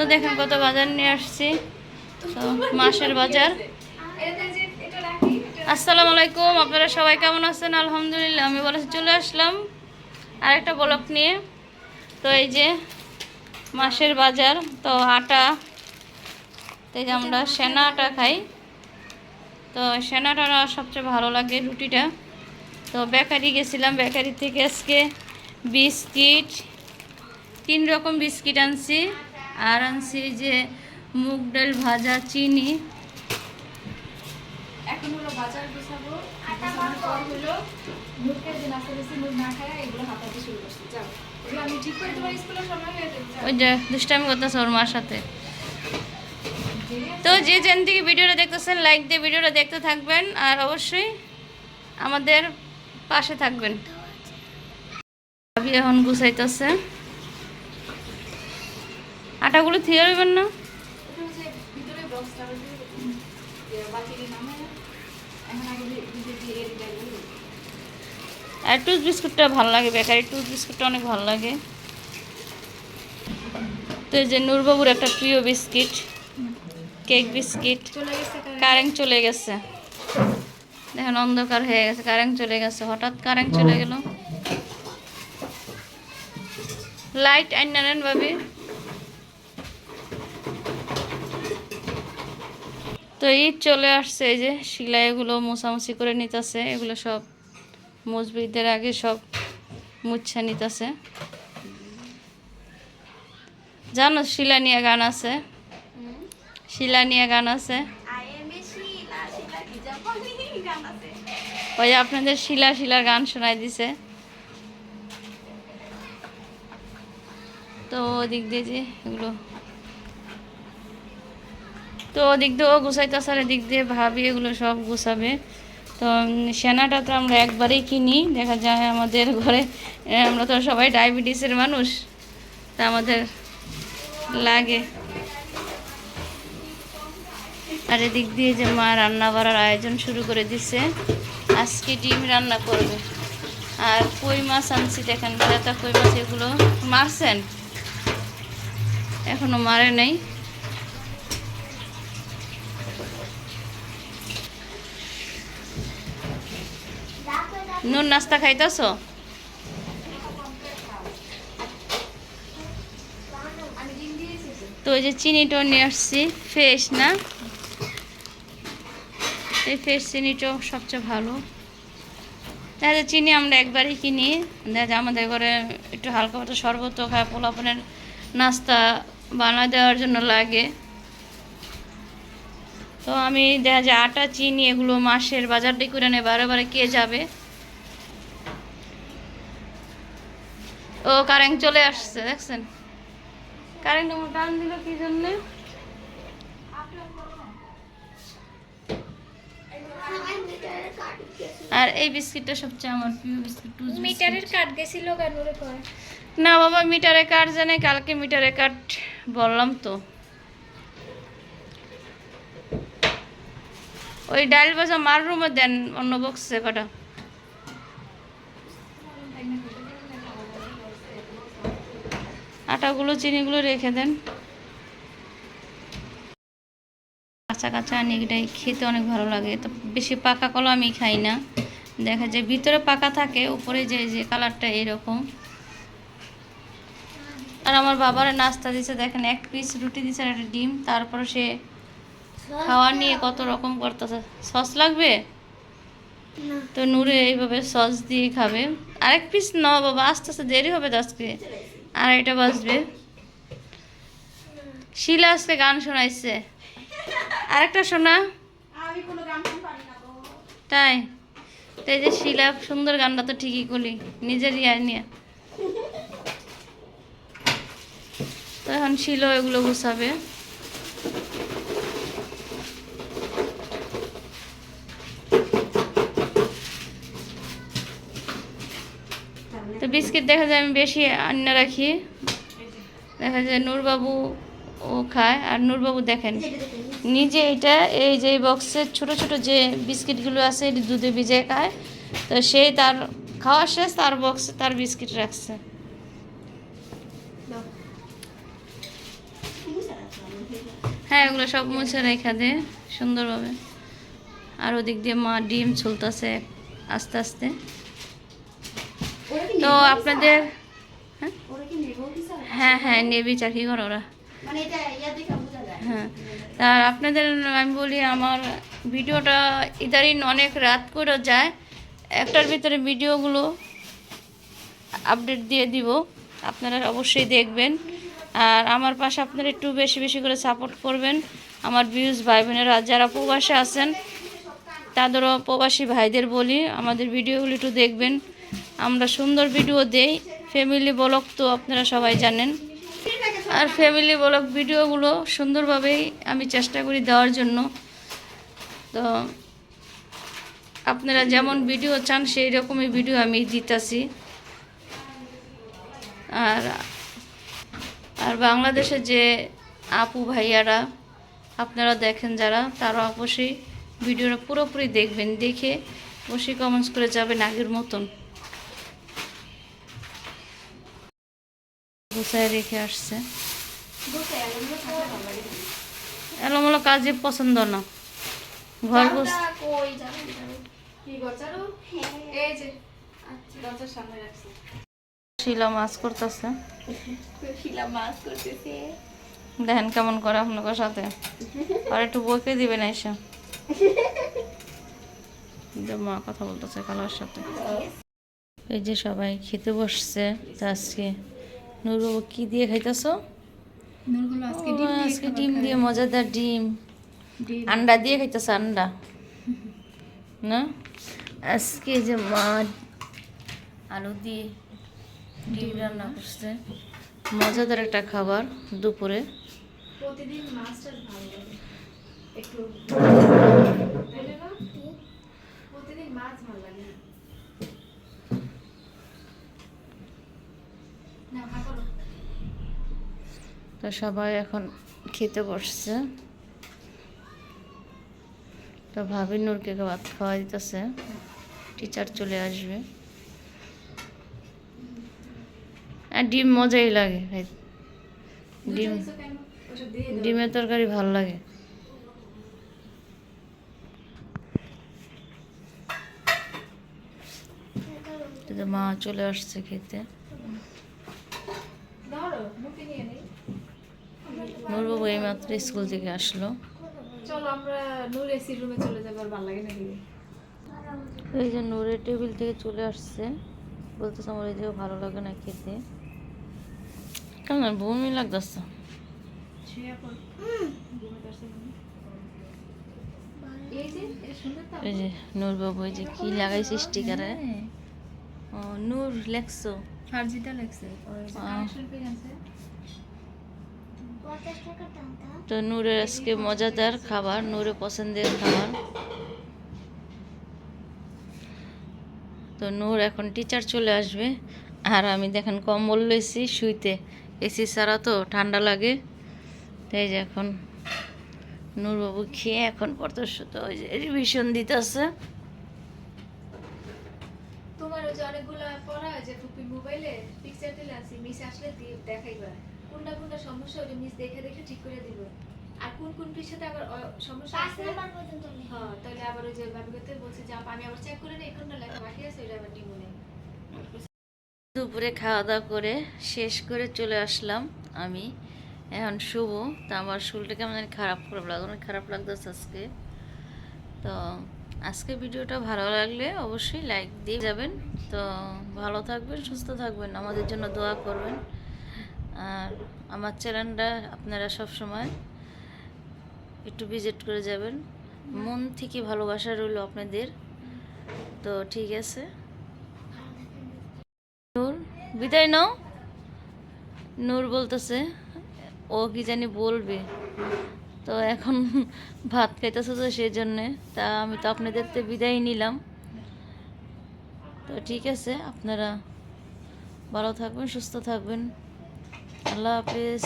তো দেখেন কত বাজার নিয়ে আসছি। তো মাসের বাজার। আসসালামু আলাইকুম, আপনারা সবাই কেমন আছেন? আলহামদুলিল্লাহ, আমি বলেছি চলে আসলাম। আরেকটা ব্লক নিয়ে। তো এই যে মাসের বাজার, তো আটা এই যে আমরা সেনা আটা খাই। তো সেনাটা সবচেয়ে ভালো লাগে রুটিটা। তো বেকারি গেছিলাম, বেকারি থেকে আজকে বিস্কিট, তিন রকম বিস্কিট আনছি। আর আনছি যে মুগ ডাল ভাজা চিনি এখন হলো বাজার গুছাবো। গুছানোর পর হলো মুখের যে নাস্তা দিচ্ছি মুখ না খায় এগুলো হাতাতে শুরু করছি। যাও। এগুলো আমি ঠিক করে তোমার স্কুলের সময় হয়ে যাবে। ওই যে দুষ্টামি করতেছে ওর মার সাথে। তো যে যেন থেকে ভিডিওটা দেখতেছেন লাইক দিয়ে ভিডিওটা দেখতে থাকবেন আর অবশ্যই আমাদের পাশে থাকবেন। ভাবি এখন গুছাইতেছে। আটাগুলো থিয়ে রইবেন না। আর টুথ বিস্কুটটা ভালো লাগে, বেকারি টুথ বিস্কুটটা অনেক ভালো লাগে তো এই যে নূরবাবুর একটা প্রিয় বিস্কিট, কেক বিস্কিট, কারেন্ট। চলে গেছে দেখেন অন্ধকার হয়ে গেছে, কারেন্ট চলে গেছে, হঠাৎ কারেন্ট চলে গেল লাইট আইন নেন ভাবি তো ঈদ চলে আসছে এই যে শিলা এগুলো মোছামুছি করে নিতেছে, এগুলো সব মসজিদের আগে সব মুচ্ছা নিতেছে। জানো শিলা নিয়ে গান আছে? শিলা নিয়ে গান আছে। ওই আপনাদের শিলা শিলার গান শোনাই দিছে। তো ওদিক দিয়ে যে এগুলো তো ওদিক দিয়েও গুছাইতেছে আর এদিক দিয়ে ভাবি এগুলো সব গুছাবে। তো সেনাটা তো আমরা একবারেই কিনি। দেখা যায় আমাদের ঘরে আমরা তো সবাই ডায়াবেটিসের মানুষ। তা আমাদের লাগে। আর এদিক দিয়ে যে মা রান্না করার আয়োজন শুরু করে দিছে। আজকে ডিম রান্না করবে। আর কই মাছ আনছি দেখেন কই মাছ এগুলো মারছেন? এখনও মারে নাই। নুন নাস্তা খাইতেছো? তো। ওই যে চিনিটাও নিয়ে আসছি, ফ্রেশ না? এই ফ্রেশ চিনিটাও সবচেয়ে ভালো। দেখা চিনি আমরা একবারই কিনি। দেখা আমাদের ঘরে একটু হালকা মতো শরবত খায় পোলাপনের নাস্তা বানা দেওয়ার জন্য লাগে। তো আমি দেখা যায় আটা, চিনি এগুলো মাসের বাজার দিয়ে করে নেই, বারে বারে কে যাবে। ও কারেন্ট চলে আসছে দেখছেন? কারেন্ট আমার টান দিল কি জন্য? আর এই বিস্কিটটা সবচেয়ে আমার প্রিয় বিস্কিট মিটারের কাট গেছিল কেন রে না বাবা মিটারে কাট জানে কালকে মিটারে কাট বললাম তো। ওই ডাল ভাজা মার রুমে দেন অন্য বক্সে কটা। আটাগুলো চিনিগুলো রেখে দেন। কাঁচা কাঁচা নিগড়াই খেতে অনেক ভালো লাগে। তো বেশি পাকা কলা আমি খাই না। দেখা যায় ভিতরে পাকা থাকে উপরে যে যে কালারটা এরকম। আর আমার বাবার নাস্তা দিছে দেখেন এক পিস রুটি দিছে আর একটা ডিম। তারপর সে খাওয়া নিয়ে কত রকম করতেছে। সস লাগবে? তো নূরে এইভাবে সস দিয়ে খাবে। আরেক পিস ন বাবা আস্তে আস্তে দেরি হবে আজকে। আর এটা বাজবে। শিলা আজকে গান শোনাইছে। আর একটা শোনা গো। তাই। যে শিলা সুন্দর গানটা তো ঠিকই করি নিজের ইয়া নিয়ে। তো এখন শিল এগুলো গুছাবে। তো বিস্কিট দেখা যায় আমি বেশি আন্ন রাখি। দেখা যায় নূরবাবু ও খায়, আর নূরবাবু দেখেন, নিজে এটা এই যে বক্সের ছোট ছোট যে বিস্কিটগুলো আছে, এটি দুধে ভিজে খায়। তো সেই তার খাওয়া শেষ, তার বক্সে তার বিস্কিট রাখছে। হ্যাঁ এগুলো সব মুছে রেখা দে, সুন্দরভাবে। আর ওদিক দিয়ে মা ডিম ছুলতেছে আস্তে আস্তে। তো আপনাদের হ্যাঁ? হ্যাঁ হ্যাঁ নেবি চাকরি করো ওরা। মানে হ্যাঁ। আর আপনাদের আমি বলি আমার ভিডিওটা ইদারিন অনেক রাত করে যায়। একটার ভিতরে ভিডিওগুলো আপডেট দিয়ে দিব। আপনারা অবশ্যই দেখবেন। আর আমার পাশে আপনারা একটু বেশি বেশি করে সাপোর্ট করবেন। আমার ভিউজ ভাই বোনেরা যারা প্রবাসে আছেন তাদেরও প্রবাসী ভাইদের বলি আমাদের ভিডিওগুলো একটু দেখবেন। আমরা সুন্দর ভিডিও দেই। ফ্যামিলি ব্লগ তো আপনারা সবাই জানেন। আর ফ্যামিলি ব্লগ ভিডিওগুলো সুন্দরভাবেই আমি চেষ্টা করি দেওয়ার জন্য। তো আপনারা যেমন ভিডিও চান, সেই রকমই ভিডিও আমি দিতেছি। আর আর বাংলাদেশে যে আপু ভাইয়ারা, আপনারা দেখেন যারা, তারা অবশ্যই ভিডিওটা পুরোপুরি দেখবেন, দেখে অবশ্যই কমেন্টস করে যাবেন আগের মতন। গুছায় রেখে আসছে। এলোমেলো কাজে পছন্দ না। ঘর গোছ জানটা কই যাবে কি গচারু এই যে। আচ্ছা শিলা মাছ করতেছে। শিলা দেখেন কেমন করে আপনাদের সাথে। আর একটু বকে দিবেন এসে। যে মা কথা বলতেছে কালার সাথে। এই যে সবাই খেতে বসছে। তা নুরবাবু কি দিয়ে খাইতেছো? আজকে ডিম দিয়ে আজকে ডিম দিয়ে মজাদার ডিম। আন্ডা দিয়ে খাইতেছে আন্ডা? না? আজকে যে মা আলু দিয়ে ডিম রান্না করছে। মজাদার একটা খাবার দুপুরে। প্রতিদিন মাছটা ভালো লাগে। একটু বলে না প্রতিদিন মাছ ভালো লাগে না হা করো তো সবাই এখন খেতে বসছে। তো ভাবি নূরকে ভাত খাওয়া দিতেছে। টিচার চলে আসবে। আর ডিম মজাই লাগে। ডিম, ডিমের তরকারি ভালো লাগে। মা চলে আসছে খেতে ধরো মুখে নিয়ে নেই নূরবাবু এইমাত্র স্কুল থেকে আসলো। চলো আমরা নূর এসি রুমে চলে যাব আর ভালো লাগে না এই যে নূরের টেবিল থেকে চলে আসছে। বলতেছে আমার এই যে ভালো লাগে না খেতে। কেন বমি লাগতেছে। এই যে এটা সুন্দর এই যে নূরবাবু এই যে কি লাগাইছে স্টিকারে ও নূর লেখছো? ফার্জিটা গেছে তো নূরের আজকে মজাদার খাবার নূরের পছন্দের খাবার। তো নূর এখন টিচার চলে আসবে। আর আমি দেখেন কম্বল লইছি শুইতে। এসি ছাড়া তো ঠান্ডা লাগে। তাই যে এখন নূরবাবু খেয়ে এখন পড়তে শুতে ওই যে রিভিশন দিতেছে। তোমার ওই যে অনেকগুলো পড়া যে মোবাইলে পিকচার আসি মিস আসলে দেখাইবা। কোনটা কোনটা সমস্যা ওটা মিস দেখে দেখে ঠিক করে দিব আর কোন কোন পৃষ্ঠাতে আবার সমস্যা আছে? হ্যাঁ তাহলে আবার ওই যে ভাবিকাতে বলছে যে আমি আবার চেক করে নেই কোনটা লেখা বাকি আছে ওটা আবার নিব নেই। দুপুরে খাওয়া দাওয়া করে শেষ করে চলে আসলাম আমি। এখন শুভ তো আমার শরীরটা কেমন জানি খারাপ খারাপ লাগে অনেক খারাপ লাগতেছে আজকে। তো আজকে ভিডিওটা ভালো লাগলে অবশ্যই লাইক দিয়ে যাবেন। তো ভালো থাকবেন সুস্থ থাকবেন আমাদের জন্য দোয়া করবেন। আর আমার চ্যানেলটা আপনারা সব সময় একটু ভিজিট করে যাবেন। মন থেকে ভালোবাসা রইল আপনাদের। তো ঠিক আছে। নূর, বিদায় নাও। নূর বলতেছে, ও কি জানি বলবে। তো এখন ভাত খাইতেছে তো সেই জন্যে তা আমি তো আপনাদের তো বিদায় নিলাম। তো ঠিক আছে, আপনারা ভালো থাকবেন, সুস্থ থাকবেন। আল্লাহ হাফেজ